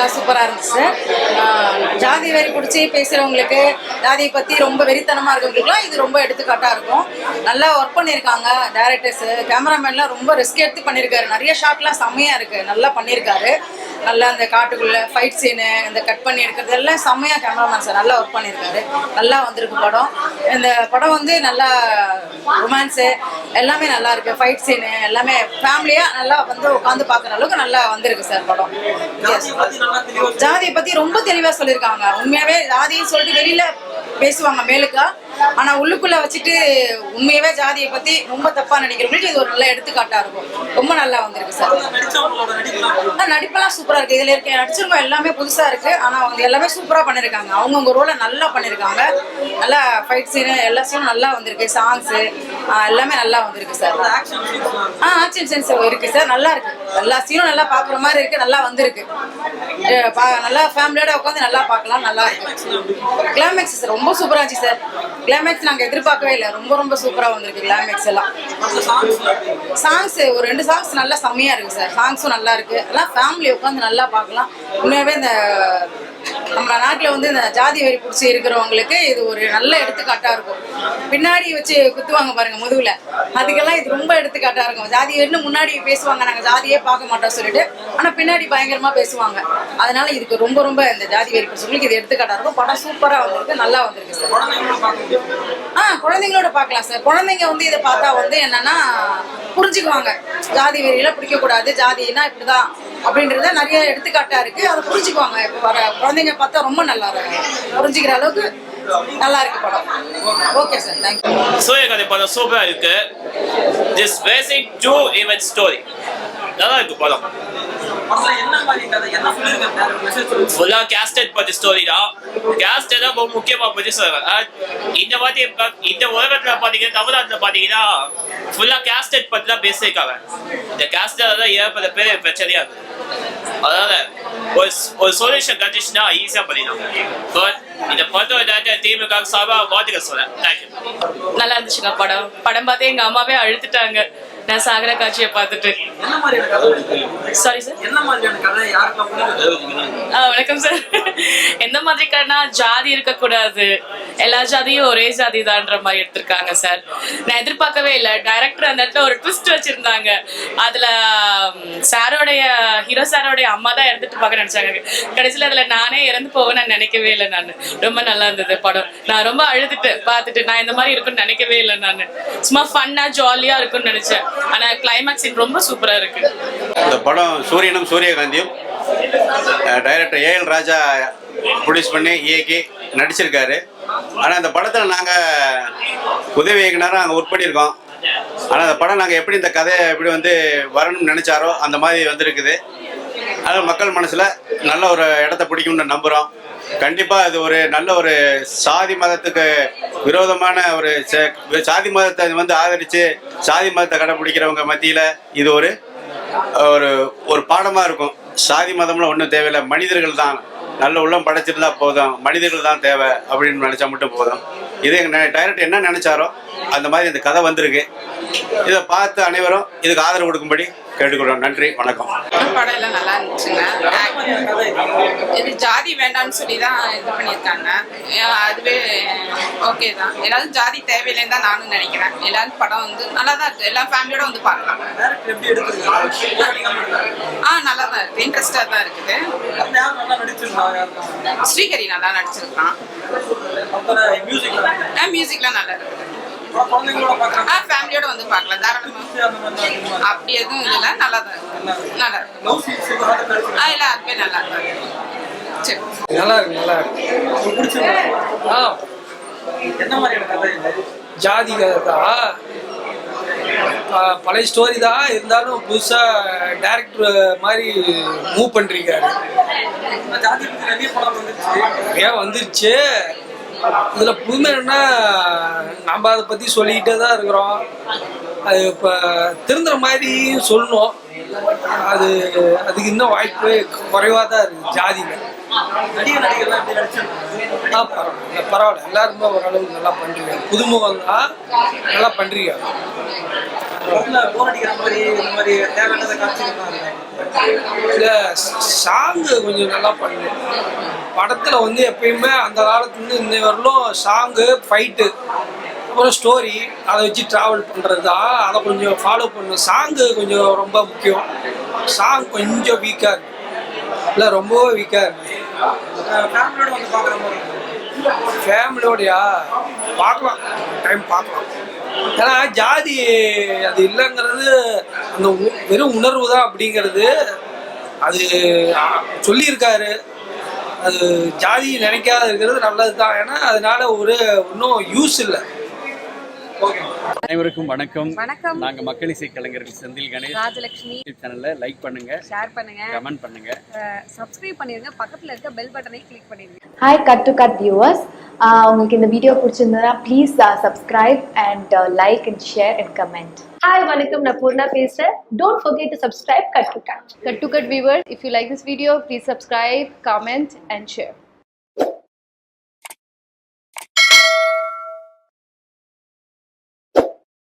நல்லா சூப்பராக இருந்துச்சு. ஜாதி வெறி பிடிச்சி பேசுகிறவங்களுக்கு ஜாதியை பற்றி ரொம்ப வெறித்தனமாக இருக்கவங்களுக்குலாம் இது ரொம்ப எடுத்துக்காட்டாக இருக்கும். நல்லா ஒர்க் பண்ணியிருக்காங்க டேரக்டர்ஸு கேமராமேன்லாம் ரொம்ப ரிஸ்க் எடுத்து பண்ணியிருக்காரு. நிறைய ஷாட்லாம் செம்மையாக இருக்குது நல்லா பண்ணியிருக்காரு. நல்லா அந்த காட்டுக்குள்ளே ஃபைட் சீனு இந்த கட் பண்ணி எடுக்கிறது எல்லாம் செம்மையாக கேமராமேன் சார் நல்லா ஒர்க் பண்ணியிருக்காரு. நல்லா வந்திருக்கு படம். இந்த படம் வந்து நல்லா ரொமான்ஸு எல்லாமே நல்லா இருக்கு. ஃபைட் சீனு எல்லாமே ஃபேமிலியாக நல்லா வந்து உட்காந்து பார்க்குற அளவுக்கு நல்லா வந்திருக்கு சார் படம். ஜாதியை பத்தி ரொம்ப தெளிவா சொல்லியிருக்காங்க. உண்மையாவே ஜாதின்னு சொல்லிட்டு வெளியில பேசுவாங்க மேலுக்கா. ஆனா உள்ளுக்குள்ள வச்சுட்டு உண்மையாவே ஜாதியை பத்தி ரொம்ப தப்பா நினைக்கிறவங்களுக்கு இது ஒரு நல்ல எடுத்துக்காட்டா இருக்கும். ரொம்ப நல்லா வந்திருக்கு சார். நடிப்பெல்லாம் சூப்பரா இருக்கு. இதுல இருக்க நடிச்சவங்க எல்லாமே புதுசா இருக்கு. ஆனா அவங்க எல்லாமே சூப்பரா பண்ணிருக்காங்க. அவங்கவுங்க ரோலை நல்லா பண்ணிருக்காங்க. நல்லா ஃபைட் சீனு எல்லா சீனும் நல்லா வந்திருக்கு. சாங்ஸ் எல்லாமே நல்லா வந்திருக்கு சார். ஆ ஆக்ஷன் சென்ஸ் இருக்கு சார். நல்லா இருக்கு. எல்லா சீனும் நல்லா பாக்குற மாதிரி இருக்கு நல்லா வந்திருக்கு. நல்லா ஃபேமிலியோட உட்காந்து நல்லா பார்க்கலாம் நல்லா இருக்கு. கிளைமேக்ஸ் சார் ரொம்ப சூப்பரா இருந்துச்சு சார். கிளைமேக்ஸ் நாங்க எதிர்பார்க்கவே இல்லை. ரொம்ப ரொம்ப சூப்பரா வந்திருக்கு கிளைமேக்ஸ் எல்லாம். சாங்ஸ் ஒரு ரெண்டு சாங்ஸ் நல்லா செம்மையா இருக்கு சார். சாங்ஸும் நல்லா இருக்கு. எல்லாம் ஃபேமிலி உட்காந்து நல்லா பார்க்கலாம். உண்மையாவே இந்த நம்ம நாட்டில் வந்து இந்த ஜாதி வெறி பிடிச்சி இருக்கிறவங்களுக்கு இது ஒரு நல்ல எடுத்துக்காட்டா இருக்கும். பின்னாடி வச்சு குத்துவாங்க பாருங்க முதுவில் அதுக்கெல்லாம் இது ரொம்ப எடுத்துக்காட்டா இருக்கும். ஜாதி வெறின்னு முன்னாடி பேசுவாங்க நாங்க ஜாதியே பார்க்க மாட்டோம் சொல்லிட்டு. ஆனா பின்னாடி பயங்கரமா பேசுவாங்க. அதனால இதுக்கு ரொம்ப ரொம்ப இந்த ஜாதி வெறி பிடிச்சவங்களுக்கு இது எடுத்துக்காட்டாக இருக்கும். படம் சூப்பராக வந்திருக்கு நல்லா வந்திருக்கு சார். ஆ குழந்தைங்களோட பார்க்கலாம் சார். குழந்தைங்க வந்து இதை பார்த்தா வந்து என்னன்னா புரிஞ்சுக்குவாங்க. ஜாதி வெறியெல்லாம் பிடிக்கக்கூடாது. ஜாதினா இப்படிதான். அப்படின்றத நிறைய எடுத்துக்காட்டா இருக்கு. அதை புரிஞ்சுக்குவாங்க. இப்போ வர குழந்தைங்க பார்த்தா ரொம்ப நல்லா இருக்கு புரிஞ்சுக்கிற அளவுக்கு நல்லா இருக்கு படம். ஓகே சார் தேங்க்யூ சூரியகாந்தி படம் சூப்பராக இருக்கு. This basic to event story நல்லா இருக்கு படம். ஃபுல்லாக கேஸ்டட் பற்றி ஸ்டோரி தான் கேஸ்டட் தான் ரொம்ப முக்கியமாக பற்றி சொல்லுவாங்க இந்த பா- இந்த உலகத்தில் பார்த்தீங்கன்னா தமிழ்நாட்டில் பார்த்தீங்கன்னா ஃபுல்லாக கேஸ்டட் பற்றி தான் பேசியிருக்காங்க. இந்த கேஸ்டட் தான் ஏற்பட பேர் பிரச்சனையாக இருக்கு. அதனால ஒரு ஒரு சொல்யூஷன் கிடைச்சிச்சுன்னா ஈஸியாக பண்ணிடலாம் பட் இந்த படத்தோட டேரக்டர் திமுக சார்பாக வாழ்த்துக்க சொல்றேன். தேங்க்யூ நல்லா இருந்துச்சுங்க படம். படம் பார்த்து எங்க அம்மாவே அழுதுட்டாங்க நான் சாகர காட்சியை பார்த்துட்டு. என்ன மாதிரியான கதை? சாரி சார் என்ன மாதிரியான கதை? யாருக்கெல்லாம் வணக்கம் சார் எந்த மாதிரி கடைனா ஜாதி இருக்கக்கூடாது. எல்லா ஜாதியும் ஒரே ஜாதி தான்ற மாதிரி எடுத்திருக்காங்க சார் நான் எதிர்பார்க்கவே இல்லை. டைரக்டர் அந்த இடத்துல ஒரு ட்விஸ்ட் வச்சிருந்தாங்க. அதுல சாரோடைய ஹீரோ சாரோடைய அம்மா தான் இறந்துட்டு பார்க்க நினைச்சாங்க. கடைசியில் அதுல நானே இறந்து போவேன்னு நினைக்கவே இல்லை நான். ரொம்ப நல்லா இருந்தது படம். நான் ரொம்ப அழுதுட்டு பார்த்துட்டு நான் இந்த மாதிரி இருக்கும்னு நினைக்கவே இல்லை நான். சும்மா ஃபன்னா ஜாலியா இருக்கும்னு நினைச்சேன். ஆனா கிளைமேக்ஸ் ரொம்ப சூப்பரா இருக்கு. இந்த படம் சூரியனும் சூரியகாந்தியும் டைரக்டர் ஏஎல் ராஜா ப்ரொடியூஸ் பண்ணி இயக்கி நடிச்சிருக்காரு. ஆனால் இந்த படத்தில் நாங்கள் உதவி இயக்குனராக அங்கே ஒர்க் பண்ணியிருக்கோம். ஆனால் அந்த படம் நாங்கள் எப்படி இந்த கதையை எப்படி வந்து வரணும்னு நினச்சாரோ அந்த மாதிரி வந்திருக்குது. அதனால் மக்கள் மனசில் நல்ல ஒரு இடத்த பிடிக்கும்னு நம்புகிறோம் கண்டிப்பாக அது ஒரு நல்ல ஒரு சாதி மதத்துக்கு விரோதமான ஒரு சாதி மதத்தை வந்து ஆதரித்து சாதி மதத்தை கடைபிடிக்கிறவங்க மத்தியில் இது ஒரு ஒரு ஒரு பாடமாக இருக்கும். சாதி மதம்லாம் ஒன்றும் தேவையில்லை. மனிதர்கள் தான். நல்ல உள்ளம் படைச்சிருந்தா போதும். மனிதர்கள் தான் தேவை அப்படின்னு நினச்சா மட்டும் போதும். இது எங்கள் டைரக்டர் என்ன நினச்சாரோ அந்த மாதிரி இந்த கதை வந்திருக்கு. இதை பார்த்து அனைவரும் இதுக்கு ஆதரவு கொடுக்கும்படி கேட்டுக்கிறோம் நன்றி வணக்கம். படம் எல்லாம் நல்லா இருந்துச்சுங்க. இது ஜாதி வேண்டாம்னு சொல்லி தான் இது பண்ணியிருக்காங்க. ஏன் அதுவே ஓகே தான். எல்லாரும் ஜாதி தேவையில்லைன்னு தான் நானும் நினைக்கிறேன். எல்லாரும் படம் வந்து நல்லா தான் இருக்கு. எல்லா ஃபேமிலியோட வந்து பார்க்கலாம். ஆ நல்லா தான் இருக்கு. இன்ட்ரெஸ்டாக தான் இருக்குது. யார் நல்லா நடிச்சிருக்கான். மியூசிக்லாம் நல்லா இருக்குது ஆ ஃபேமிலியோட வந்து பார்க்கலாம். தாராளமாக அப்படி எதுவும் இல்லை. நல்லா தான் இருக்கு. நல்லா ஆ எல்லாருமே நல்லா இருக்கு. நல்லா இருக்கு நல்லா இருக்கு. உங்களுக்கு பிடிச்சிருக்காங்க ஆ. என்ன மாதிரியான கதை ஜாதி கதை பழைய ஸ்டோரி தான் இருந்தாலும் புதுசாக டேரக்டர் மாதிரி மூவ் வந்துருச்சு. நிறையா வந்துருச்சு. இதில் புதுமை என்ன நம்ம அதை பற்றி சொல்லிக்கிட்டே தான் இருக்கிறோம். அது இப்போ திருந்துற மாதிரி சொல்லணும். அது அதுக்கு இன்னும் வாய்ப்பு குறைவாக தான் இருக்குது ஜாதியில். ஆ பரவாயில்ல பரவாயில்ல. எல்லாருமே ஓரளவுக்கு நல்லா பண்ணுறீங்க புதுமுகம் தான் நல்லா பண்ணுறீங்க சாங்கு கொஞ்சம் நல்லா பண்ணு படத்துல வந்து எப்பயுமே அந்த காலத்துலேருந்து இன்னை வரலும் சாங்கு ஃபைட்டு அப்புறம் ஸ்டோரி அதை வச்சு ட்ராவல் பண்ணுறது தான் அதை கொஞ்சம் ஃபாலோ பண்ணணும். சாங்கு கொஞ்சம் ரொம்ப முக்கியம். சாங் கொஞ்சம் வீக்காக இருக்கு. இல்லை ரொம்பவே வீக்காக இருக்கு. ஃபேமிலியோடையா பார்க்கலாம். டைம் பார்க்கலாம். ஏன்னா ஜாதி அது இல்லைங்கிறது அந்த வெறும் உணர்வு தான் அப்படிங்கிறது அது சொல்லியிருக்காரு. அது ஜாதி நினைக்காத இருக்கிறது நல்லது தான் ஏன்னா அதனால ஒரு இன்னும் யூஸ் இல்லை. அனைவருக்கும் வணக்கம். வணக்கம். நாங்க மக்கள் இசை கலைஞர்கள் செந்தில் கணேஷ். ராஜலட்சுமி சேனல்ல லைக் பண்ணுங்க ஷேர் பண்ணுங்க. கமெண்ட் பண்ணுங்க. சப்ஸ்கிரைப் பண்ணிருங்க. பக்கத்துல இருக்க பெல் பட்டனை கிளிக் பண்ணிருங்க. Hi cut to cut viewers உங்களுக்கு இந்த வீடியோ பிடிச்சிருந்ததுன்னா please subscribe and like and share and comment hi வணக்கம். நான் பூர்ணா பேசுறேன். டோன்ட் forget to subscribe கட் டு கட் Cut to cut viewers, if you like this video, please subscribe, comment and share.